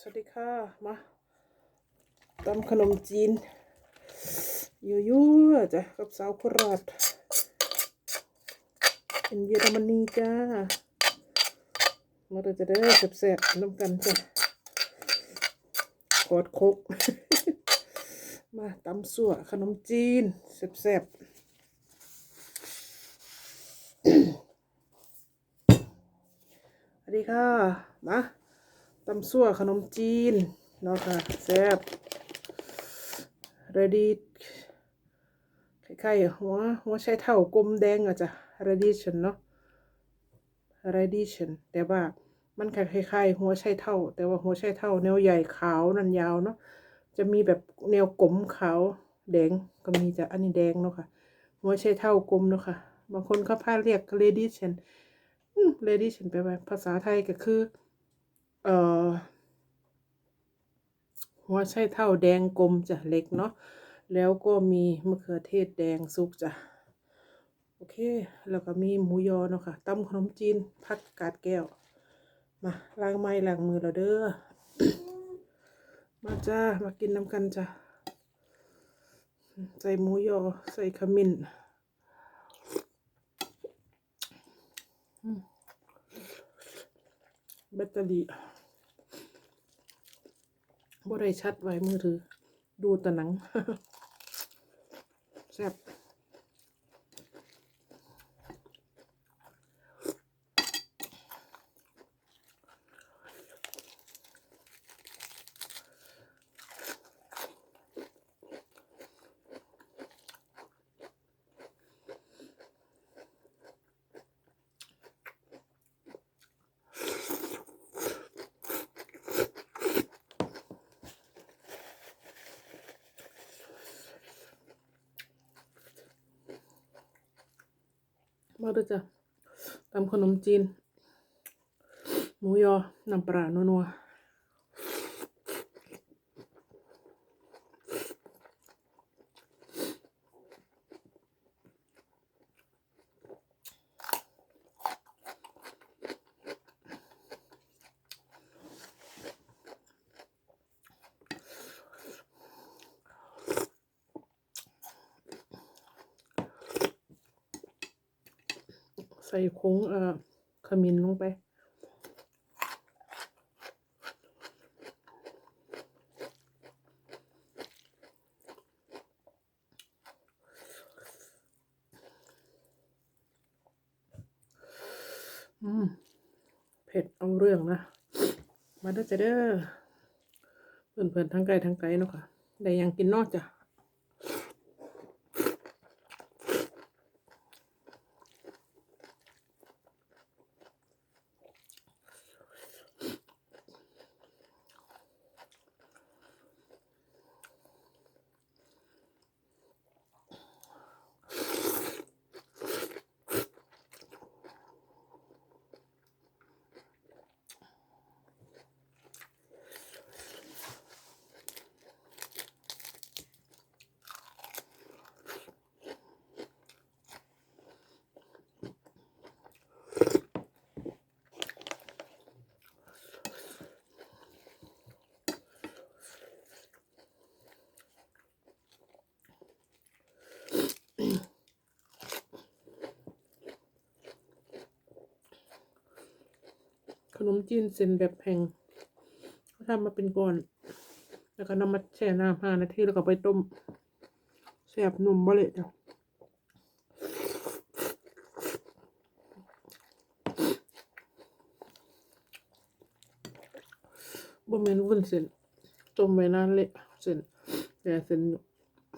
สวัสดีค่ะ มาตำขนมจีนยั่วๆจ้ะกับสาวโคราชเป็นเยอรมนีจ้ามาเด้อจะเด้แซ่บๆน้ำกันจ้ะกอดคกมาตำสั่วขนมจีนแซ่บๆสวัสดีค่ะ มา ตำซั่วขนมจีน เนาะค่ะแซ่บ ready คล้ายๆหัวหัวใช้เท่ากลมแดงอะจ้ะ radition เนาะ radition แต่ว่ามันคล้ายๆหัวใช้เท่า แต่ว่าหัวใช้เท่าแนวใหญ่ขาวนันยาวเนาะจะมีแบบแนวกลมขาวแดงก็มีจ้ะอันนี้แดงเนาะค่ะหัวใช้เท่ากลมเนาะค่ะบางคนเขาพาเรียก radition เลดี้ฉันไปลว่าภาษาไทยก็คือ เอ่อหัวไชเท่าแดงกลมจ้ะเล็กเนาะแล้วก็มีมะเขือเทศแดงสุกจ้ะโอเค แล้วก็มีหมูยอเนาะค่ะตำขนมจีนผัดกาดแก้ว มาล้างไม้ล้างมือเราเด้อมาจ้ามากินน้ำกันจ้ะใส่หมูยอใส่ขมิ้นแบตเตอรี่ บ่ได้ชัดไว้มือถือ ดูแต่หนังแซ่บ มาด้วยจ้ะตำขนมจีน หมูยอ น้ำปลานัวๆ ใส่โค้งเอ่อขมิ้นลงไป อืม เผ็ดเอาเรื่องนะ มาเด้อจะเด้อเพื่อนๆทั้งไกลทั้งไกลเนาะค่ะ ได้ยังกินนอกจ้ะ ขนมจีนเส้นแบบแห้งเขาทำมาเป็นก้อน แล้วก็นำมาแช่น้ำห้านาทีแล้วก็ไปต้มแซ่บนุ่มบ่เละจ้ะบ่แม่นวุ้นเส้นต้มไว้นานเละเส้นแต่เส้น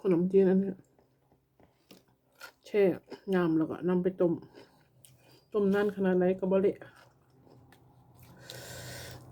ขนมจีนอันนี้แช่น้ำแล้วก็นำไปต้ม ต้มนานขนาดไหนก็บ่เละ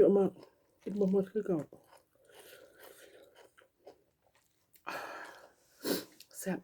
เยอะมากกินบ่หมดคือเก่าแซ่บ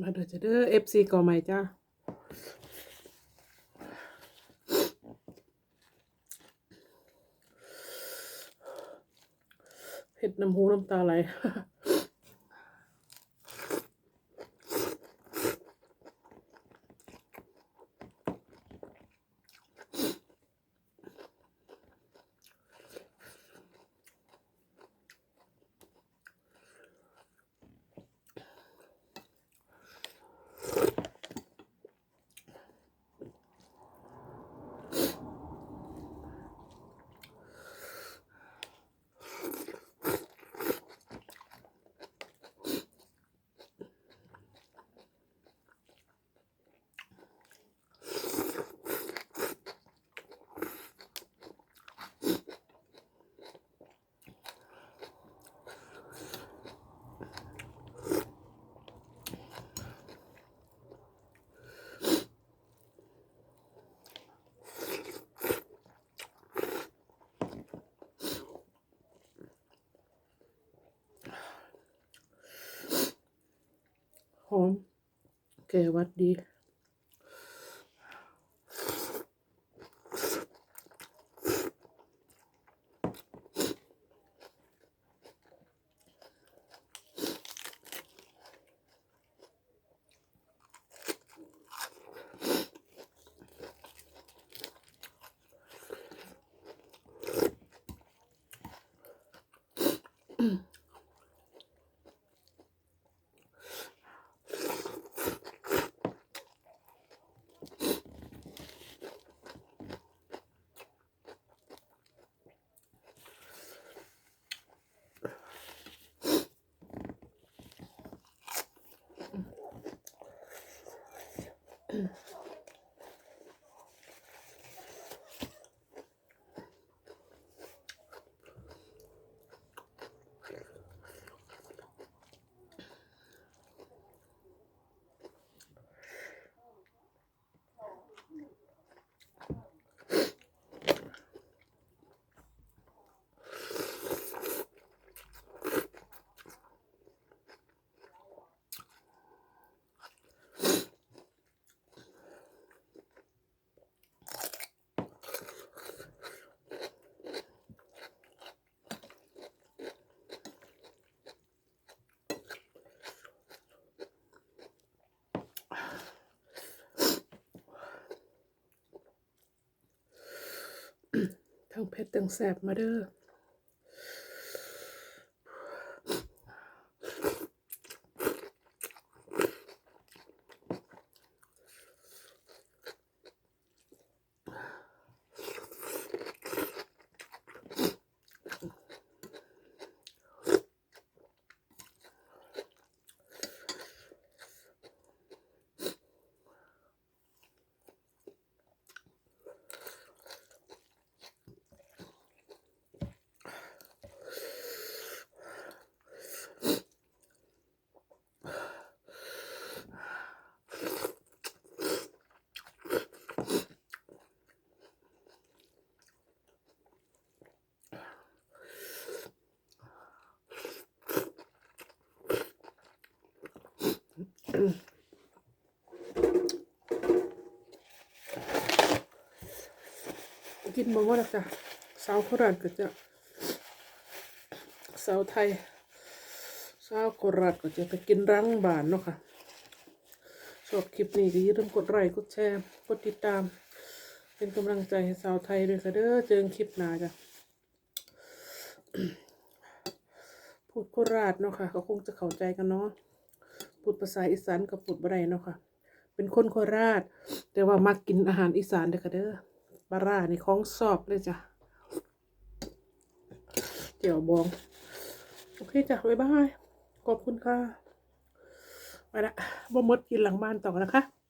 มาเด้อจ้ะเด้อเอฟซีก่อใหม่จ้าเห็ดน้ำหูน้ำตาไหล ของแกวัดดี ทั้งเผ็ดทั้งแสบมาเด้อ กินมาหมดแล้วจ้ะสาวโคราชก็จะสาวไทยสาวโคราชก็จะไปกินรังบานเนาะค่ะชอบคลิปนี้ก็อย่าลืมกดไลค์กดแชร์กดติดตาม เป็นกำลังใจให้สาวไทยด้วยค่ะเด้อเจอคลิปหน้าจ้ะพูดโคราชเนาะค่ะก็คงจะเข้าใจกันเนาะพูดภาษาอีสานกับพูดบ่ได้เนาะค่ะ เป็นคนโคราช แต่ว่ามักกินอาหารอีสานเด้อค่ะเด้อ ปลาร่านี่ของสอบเลยจ้ะเจียวบอง โอเคจ้ะบ๊ายบาย ขอบคุณค่ะ ไปละบ่มดกินหลังบ้านต่อนะคะ